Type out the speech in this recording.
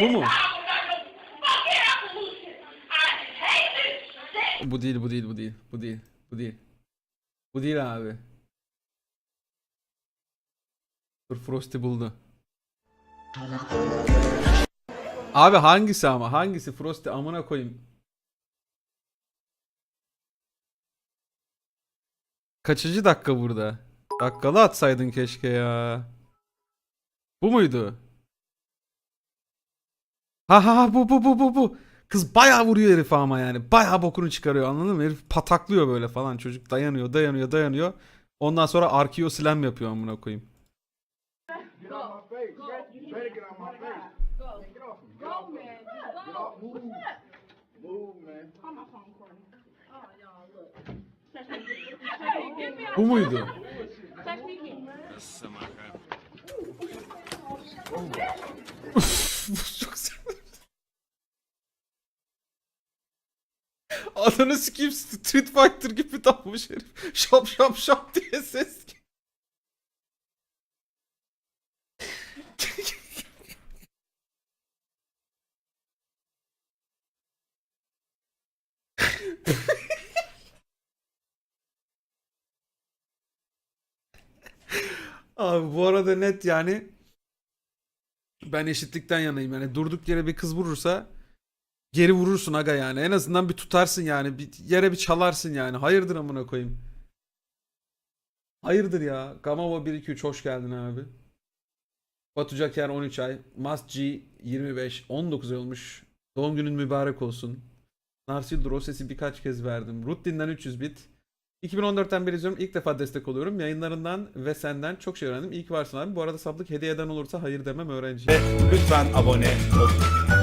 Bu mu? Bu değil, bu değil, bu değil. Bu değil. Bu değil. Bu değil abi. Dur Frosty buldu. Abi hangisi ama? Hangisi Frosty amına koyayım. Kaçıncı dakika burada? Dakikalı atsaydın keşke ya. Bu muydu? Ha ha bu bu bu bu bu. Kız bayağı vuruyor herife ama yani. Bayağı bokunu çıkarıyor anladın mı? Herif pataklıyor böyle falan. Çocuk dayanıyor dayanıyor dayanıyor. Ondan sonra arkeo slam yapıyor amına koyayım. Get off Adını sikeyim Street Fighter gibi tapmış herif. Şap şap şap diye ses. Abi bu arada net yani ben eşitlikten yanayım yani durduk yere bir kız vurursa geri vurursun aga yani en azından bir tutarsın yani bir yere bir çalarsın yani hayırdır amına koyayım. Hayırdır ya. Gamava 123 hoş geldin abi. Batu Caker 13 ay. Must G 25 19 ay olmuş. Doğum günün mübarek olsun. Narsil Droses'i birkaç kez verdim. Ruttin'den 300 bit. 2014'ten beri izliyorum. İlk defa destek oluyorum. Yayınlarından ve senden çok şey öğrendim. İyi ki varsın abi. Bu arada sablık hediye eden olursa hayır demem öğrenci. Lütfen abone olun.